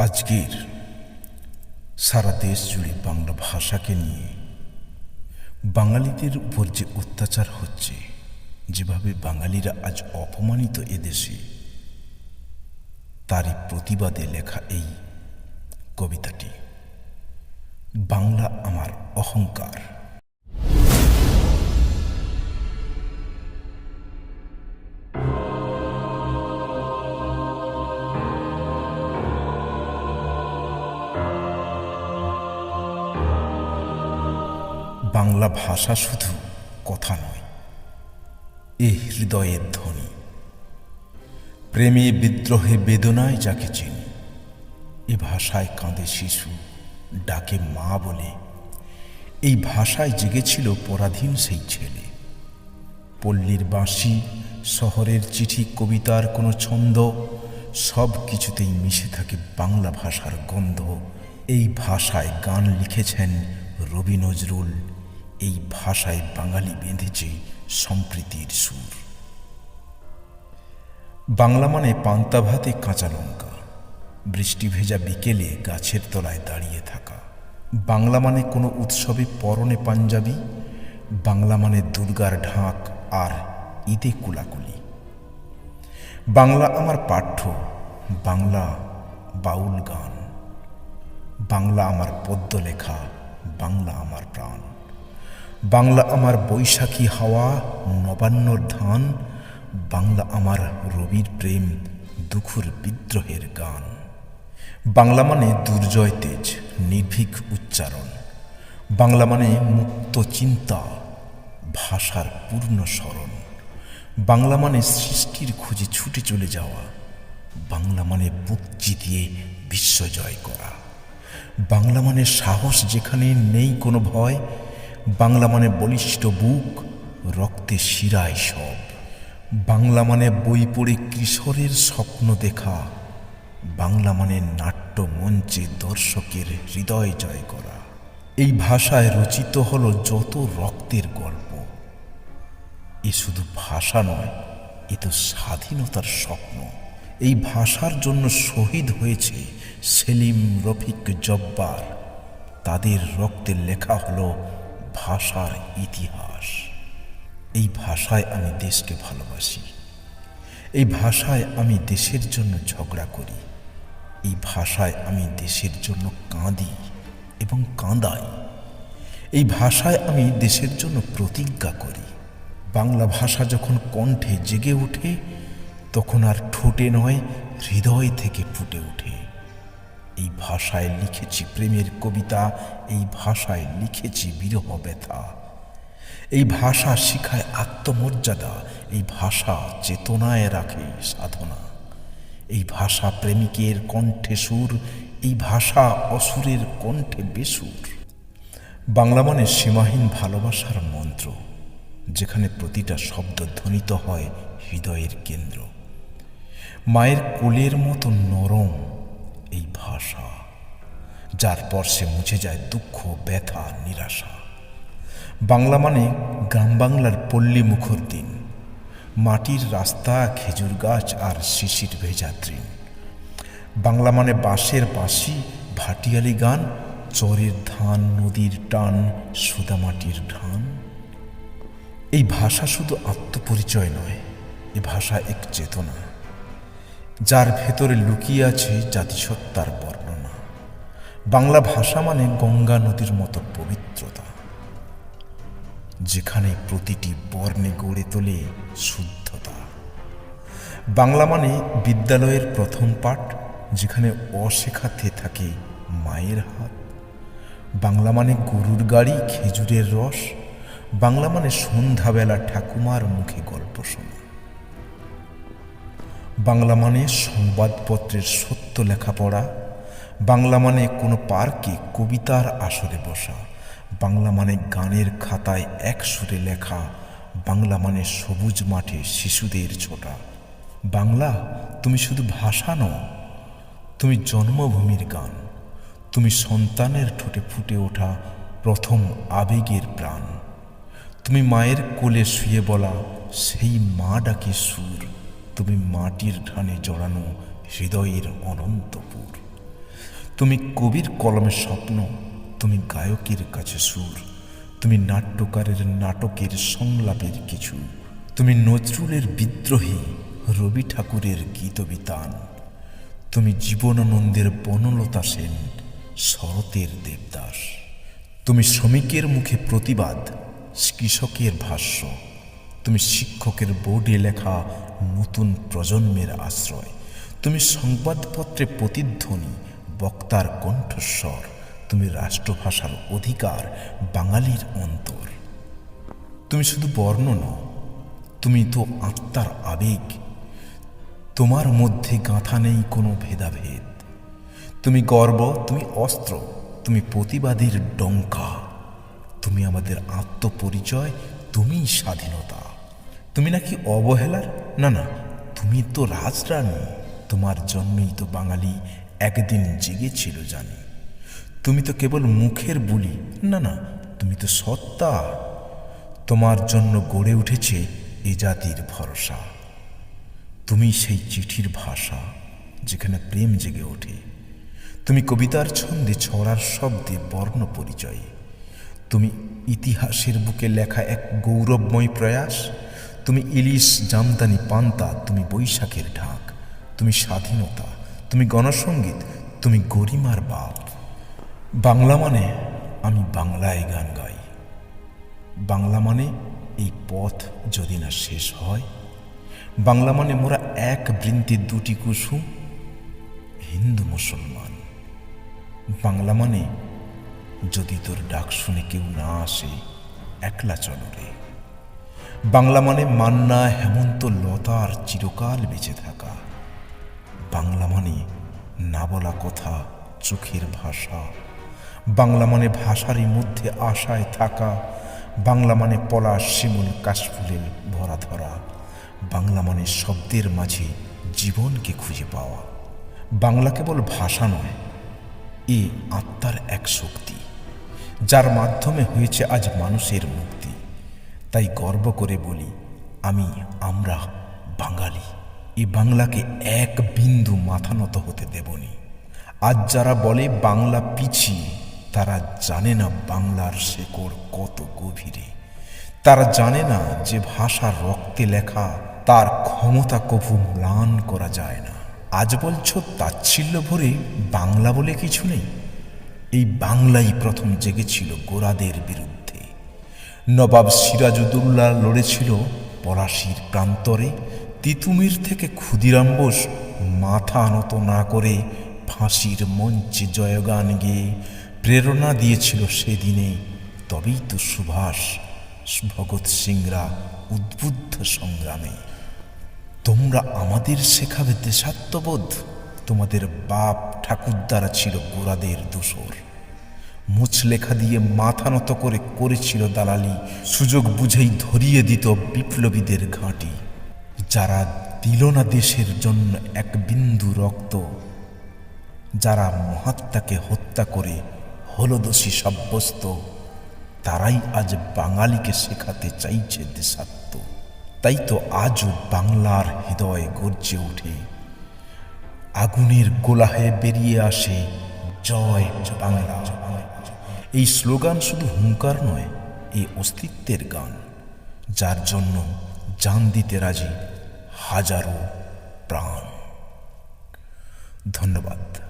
আজকের সারা দেশ জুড়ে বাংলা ভাষাকে নিয়ে বাঙালিদের উপর যে অত্যাচার হচ্ছে, যেভাবে বাঙালিরা আজ অপমানিত এদেশে, তারই প্রতিবাদে লেখা এই কবিতাটি, বাংলা আমার অহংকার। বাংলা ভাষা শুধু কথা নয়, এ হৃদয়ের ধ্বনি। প্রেমে বিদ্রোহে বেদনায় যাকে চিনি, এ ভাষায় কাঁদে শিশু, ডাকে মা বলে। এই ভাষায় জেগেছিল পরাধীন সেই ছেলে। পল্লীর বাঁশি, শহরের চিঠি, কবিতার কোনো ছন্দ, সব কিছুতেই মিশে থাকে বাংলা ভাষার গন্ধ। এই ভাষায় গান লিখেছেন রবি নজরুল এই ভাষায় বাঙালি বেঁধেছে সম্প্রীতির সুর। বাংলা মানে পান্তা ভাতে কাঁচা লঙ্কা। বৃষ্টি ভেজা বিকেলে গাছের তলায় দাঁড়িয়ে থাকা। বাংলা মানে কোনো উৎসবে পরনে পাঞ্জাবি। বাংলা মানে দুর্গার ঢাক আর ঈদে কুলাকুলি। বাংলা আমার পাঠ্য, বাংলা বাউল গান। বাংলা আমার পদ্য লেখা বাংলা আমার প্রাণ। বাংলা আমার বৈশাখী হাওয়া নবান্নর ধান, বাংলা আমার রবির প্রেম, দুখুর বিদ্রোহের গান। বাংলা মানে দুর্জয় তেজ, নির্ভীক উচ্চারণ। বাংলা মানে মুক্ত চিন্তা, ভাষার পূর্ণ স্মরণ। বাংলা মানে সৃষ্টির খোঁজে ছুটে চলে যাওয়া। বাংলা মানে বুক জিতিয়ে বিশ্ব জয় করা। বাংলা মানে সাহস যেখানে নেই কোনো ভয় বাংলা মানে বলিষ্ঠ বুক, রক্তে শিরায় সব। বাংলা মানে বই পড়ে কিশোরের স্বপ্ন দেখা। বাংলা মানে নাট্য মঞ্চে দর্শকের হৃদয় জয় করা। এই ভাষায় রচিত হল যত রক্তের গল্প। এ শুধু ভাষা নয়, এ তো স্বাধীনতার স্বপ্ন। এই ভাষার জন্য শহীদ হয়েছে সেলিম রফিক জব্বার। তাদের রক্তে লেখা হলো ভাষার ইতিহাস। এই ভাষায় আমি দেশকে ভালোবাসি। এই ভাষায় আমি দেশের জন্য ঝগড়া করি। এই ভাষায় আমি দেশের জন্য কাঁদি এবং কাঁদাই। এই ভাষায় আমি দেশের জন্য প্রতিজ্ঞা করি। বাংলা ভাষা যখন কণ্ঠে জেগে ওঠে তখন আর ঠোঁটে নয়, হৃদয় থেকে ফুটে ওঠে। এই ভাষায় লিখেছি প্রেমের কবিতা, এই ভাষায় লিখেছি বিরহ ব্যথা। এই ভাষা শিখায় আত্মমর্যাদা, এই ভাষা চেতনায় রাখে সাধনা। এই ভাষা প্রেমিকের কণ্ঠে সুর, এই ভাষা অসুরের কণ্ঠে বেসুর। বাংলা মানে সীমাহীন ভালোবাসার মন্ত্র, যেখানে প্রতিটা শব্দ ধ্বনিত হয় হৃদয়ের কেন্দ্র। মায়ের কোলের মতো নরম ভাষা যার পর সে মুছে যায় দুঃখ, ব্যথা, নিরাশা। বাংলা মানে গ্রাম বাংলার পল্লী মুখর দিন, মাটির রাস্তা, খেজুর গাছ আর শিশির ভেজা বাংলা মানে বাঁশের বাঁশি, ভাটিয়ালি গান, চরের ধান, নদীর টান, সুদামাটির ঢান এই ভাষা শুধু আত্মপরিচয় নয়, এ ভাষা এক চেতনা। যার ভেতরে লুকিয়ে আছে জাতিসত্তার বর্ণনা। বাংলা ভাষা মানে গঙ্গা নদীর মতো পবিত্রতা, যেখানে প্রতিটি বর্ণে গড়ে তোলে শুদ্ধতা। বাংলা মানে বিদ্যালয়ের প্রথম পাঠ, যেখানে অশেখাতে থাকে মায়ের হাত। বাংলা মানে গরুর গাড়ি, খেজুরের রস। বাংলা মানে সন্ধ্যাবেলা ঠাকুমার মুখে গল্প শোনা। বাংলা মানে সংবাদপত্রের সত্য লেখাপড়া। বাংলা মানে কোনো পার্কে কবিতার আসরে বসা। বাংলা মানে গানের খাতায় এক সুরে লেখা। বাংলা মানে সবুজ মাঠে শিশুদের ছোটা। বাংলা, তুমি শুধু ভাষা নও, তুমি জন্মভূমির গান। তুমি সন্তানের ঠোঁটে ফুটে ওঠা প্রথম আবেগের প্রাণ। তুমি মায়ের কোলে শুয়ে বলা, সেই মা ডাকে সুর। তুমি মাটির ঢানে জড়ানো হৃদয়ের অনন্তপুর। তুমি কবির কলমে স্বপ্ন, তুমি গায়কের কাছে সুর, তুমি নাট্যকারের নাটকের সংলাপের কিছু, তুমি নজরুলের বিদ্রোহী রবি ঠাকুরের গীতবিতান, তুমি জীবনানন্দের বনলতা সেন, শরতের দেবদাস, তুমি শ্রমিকের মুখে প্রতিবাদ, কৃষকের ভাষ্য, তুমি শিক্ষকের বোর্ডে লেখা নতুন প্রজন্মের আশ্রয়। তুমি সংবাদপত্রে প্রতিধ্বনি, বক্তার কণ্ঠস্বর, তুমি রাষ্ট্রভাষার অধিকার, বাঙালির অন্তর। তুমি শুধু বর্ণ নও, তুমি তো আত্মার আবেগ। তোমার মধ্যে গাঁথা নেই কোনো ভেদাভেদ। তুমি গর্ব, তুমি অস্ত্র, তুমি প্রতিবাদের ডঙ্কা। তুমি আমাদের আত্মপরিচয়, তুমিই স্বাধীনতা। তুমি নাকি অবহেলার? না না, তুমি তো রাজরানী, তোমার জন্যই তো বাঙালি একদিন জেগেছিল জানি। তুমি তো কেবল মুখের বুলি, না না, তুমি তো সত্তা। তোমার জন্য গড়ে উঠেছে এ জাতির ভরসা। তুমি সেই চিঠির ভাষা যেখানে প্রেম জেগে ওঠে। তুমি কবিতার ছন্দে ছড়ার শব্দে বর্ণ পরিচয়। তুমি ইতিহাসের বুকে লেখা এক গৌরবময় প্রয়াস। তুমি ইলিশ, জামদানি, পান্তা, তুমি বৈশাখের ঢাক, তুমি স্বাধীনতা, তুমি গণসঙ্গীত তুমি গরিমার বাপ। বাংলা মানে আমি বাংলায় গান গাই। বাংলা মানে এই পথ যদি না শেষ হয়, বাংলা মানে মোরা এক বৃন্তে দুটি কুসুম, হিন্দু মুসলমান। বাংলা মানে যদি তোর ডাক শুনে কেউ না আসে, একলা চল রে। বাংলা মানে মান্না, হেমন্ত, লতার চিরকাল বেঁচে থাকা। বাংলা মানে না বলা কথা, চোখের ভাষা। বাংলা মানে ভাষারই মধ্যে আশায় থাকা। বাংলা মানে পলাশ, শিমুল, কাশফুলের ভরা ধরা। বাংলা মানে শব্দের মাঝে জীবনকে খুঁজে পাওয়া। বাংলা কেবল ভাষা নয়, এ আত্মার এক শক্তি, যার মাধ্যমে হয়েছে আজ মানুষের মুক্তি। তাই গর্ব করে বলি, আমি, আমরা বাঙালি। এই বাংলাকে এক বিন্দু মাথা নত হতে দেবনি। আজ যারা বলে বাংলা পিছিয়ে, তারা জানে না বাংলার শেকড় কত গভীরে। তারা জানে না যে ভাষা রক্তে লেখা, তার ক্ষমতা কভু ম্লান করা যায় না। আজ বলছ, তাচ্ছিল্য ভরে বাংলা বলে কিছু নেই? এই বাংলাই প্রথম জেগেছিল গোরাদের বিরুদ্ধে। নবাব সিরাজুদ্দৌল্লা লড়েছিল পলাশির প্রান্তরে। তিতুমির থেকে ক্ষুদিরাম বোস মাথা নত না করে ফাঁসির মঞ্চে জয়গান গেয়ে প্রেরণা দিয়েছিল সেদিনে। তবেই তো সুভাষ, ভগৎ সিংরা উদ্বুদ্ধ সংগ্রামে। তোমরা আমাদের শেখাবে দেশাত্মবোধ, তোমাদের বাপ ঠাকুরদারা ছিল গোরাদের দোসর মুচলেখা দিয়ে মাথা নত করে করেছিল দালালি। সুযোগ বুঝেই ধরিয়ে দিত বিপ্লবীদের ঘাঁটি। যারা দিল না দেশের জন্য এক বিন্দু রক্ত, যারা মহাত্মাকে হত্যা করে হলো দোষী সাব্যস্ত, তারাই আজ বাঙালিকে শেখাতে চাইছে দেশাত্ম। তাই তো আজও বাংলার হৃদয় গর্জে ওঠে। আগুনের গোলাহে বেরিয়ে আসে জয় বাংলা। এই স্লোগান শুধু হুঙ্কার নয়, এই অস্তিত্বের গান। যার জন্য জান দিতে রাজি হাজারো প্রাণ। ধন্যবাদ।